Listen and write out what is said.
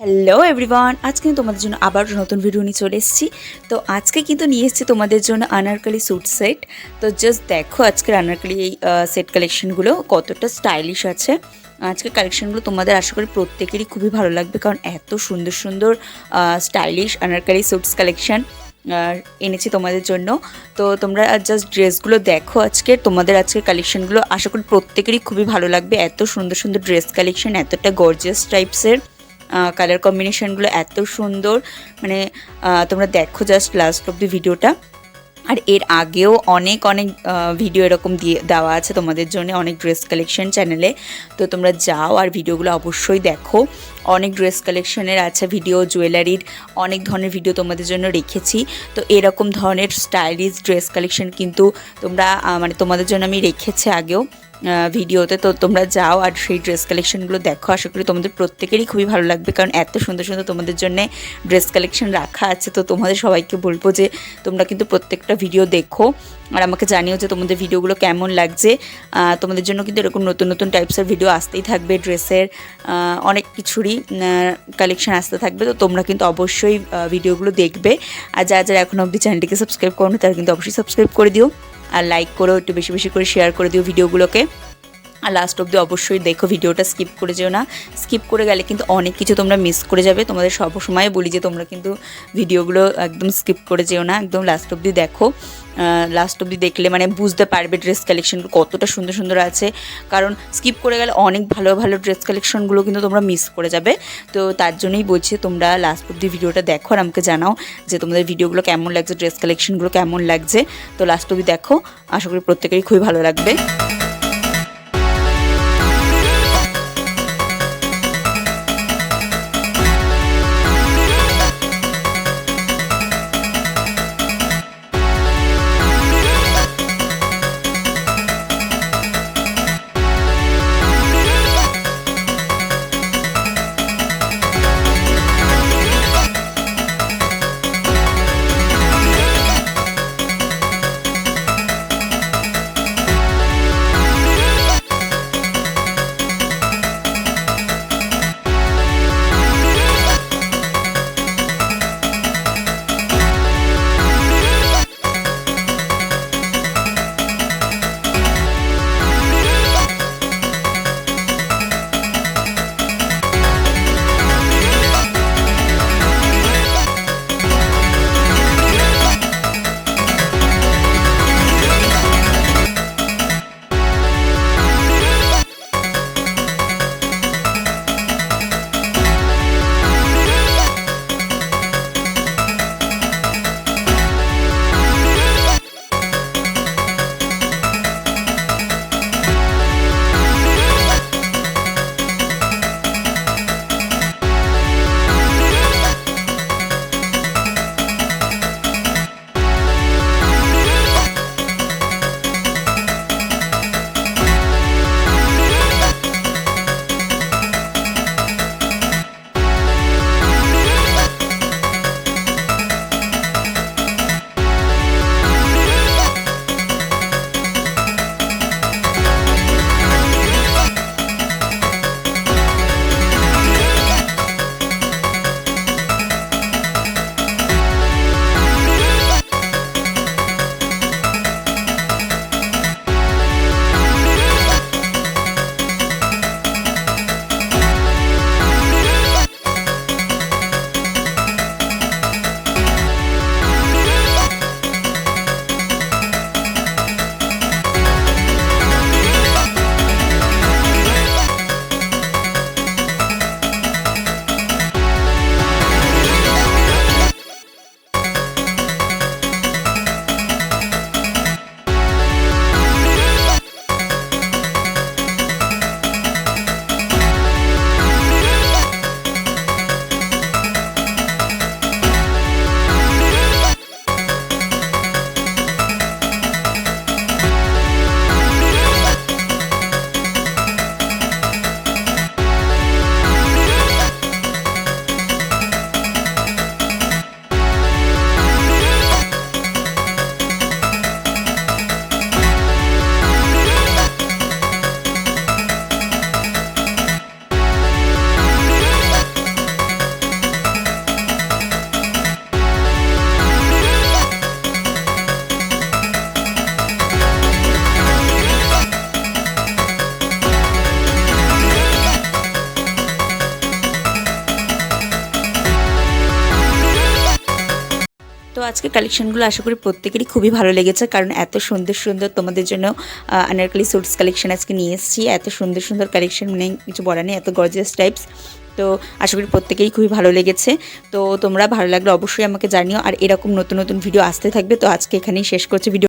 Hello everyone আজকে আমি তোমাদের জন্য আবার নতুন ভিডিও নিয়ে চলে এসেছি। তো আজকে কিন্তু নিয়ে এসেছি তোমাদের জন্য আনারকালি স্যুট সেট তো জাস্ট দেখো আজকের আনারকালি, এই সেট কালেকশনগুলো কতটা স্টাইলিশ আছে। আজকের কালেকশনগুলো তোমাদের আশা করি প্রত্যেকেরই খুবই ভালো লাগবে, কারণ এত সুন্দর সুন্দর স্টাইলিশ আনারকালি স্যুটস কালেকশন এনেছি তোমাদের জন্য। তো তোমরা জাস্ট ড্রেসগুলো দেখো আজকে। তোমাদের আজকের কালেকশনগুলো আশা করি প্রত্যেকেরই খুবই ভালো লাগবে। এত সুন্দর সুন্দর ড্রেস কালেকশন এতটা গর্জিয়াস টাইপসের কালার কম্বিনেশনগুলো এত সুন্দর। মানে তোমরা দেখো জাস্ট লাস্ট অব দি ভিডিওটা। আর এর আগেও অনেক অনেক ভিডিও এরকম দিয়ে, দেওয়া আছে তোমাদের জন্য। অনেক ড্রেস কালেকশন চ্যানেলে তো তোমরা যাও আর ভিডিওগুলো অবশ্যই দেখো। অনেক ড্রেস কালেকশনের আছে ভিডিও জুয়েলারির অনেক ধরনের ভিডিও তোমাদের জন্য রেখেছি। তো এরকম ধরনের স্টাইলিশ ড্রেস কালেকশন কিন্তু তোমরা মানে তোমাদের জন্য আমি রেখেছি আগেও। ভিডিওতে, তো তোমরা যাও আর সেই ড্রেস কালেকশনগুলো দেখো। আশা করি তোমাদের প্রত্যেকেরই খুবই ভালো লাগবে, কারণ এত সুন্দর সুন্দর তোমাদের জন্য ড্রেস কালেকশন রাখা আছে। তো তোমাদের সবাইকে বলব যে, তোমরা কিন্তু প্রত্যেকটা ভিডিও দেখো আর আমাকে জানিও যে তোমাদের ভিডিওগুলো কেমন লাগছে। তোমাদের জন্য কিন্তু এরকম নতুন নতুন টাইপসের ভিডিও আসতেই থাকবে ড্রেসের অনেক কিছুরই কালেকশন আসতে থাকবে। তো তোমরা কিন্তু অবশ্যই ভিডিওগুলো দেখবে। আর যারা যারা এখন অবধি চ্যানেলটিকে সাবস্ক্রাইব করো তারা কিন্তু অবশ্যই সাবস্ক্রাইব করে দিও। আর লাইক করো একটু বেশি বেশি করে শেয়ার করে দিও ভিডিওগুলোকে আর লাস্ট অবধি অবশ্যই দেখো ভিডিওটা স্কিপ করে যেও না। স্কিপ করে গেলে কিন্তু অনেক কিছু তোমরা মিস করে যাবে। তোমাদের সব সময় বলি যে তোমরা কিন্তু ভিডিওগুলো একদম স্কিপ করে যেও না। একদম লাস্ট অবধি দেখো। লাস্ট অবধি দেখলে মানে বুঝতে পারবে ড্রেস কালেকশনগুলো কতটা সুন্দর সুন্দর আছে। কারণ স্কিপ করে গেলে অনেক ভালো ভালো ড্রেস কালেকশনগুলো কিন্তু তোমরা মিস করে যাবে। তো তার জন্যই বলছি তোমরা লাস্ট অবধি ভিডিওটা দেখো আর আমাকে জানাও যে তোমাদের ভিডিওগুলো কেমন লাগছে ড্রেস কালেকশনগুলো কেমন লাগছে। তো লাস্ট অবধি দেখো। আশা করি প্রত্যেকেরই খুবই ভালো লাগবে। তো আজকে কালেকশনগুলো আশা করি প্রত্যেকেরই খুবই ভালো লেগেছে, কারণ এত সুন্দর সুন্দর তোমাদের জন্য আনারকলি স্যুটস কালেকশন আজকে নিয়ে এসেছি। এত সুন্দর সুন্দর কালেকশন মানে কিছু বলা নেই, এত গর্জিয়াস টাইপস তো আশা করি প্রত্যেকেই খুবই ভালো লেগেছে। তো তোমরা ভালো লাগলে অবশ্যই আমাকে জানিও, আর এরকম নতুন নতুন ভিডিও আসতে থাকবে। তো আজকে এখানেই শেষ করছি ভিডিও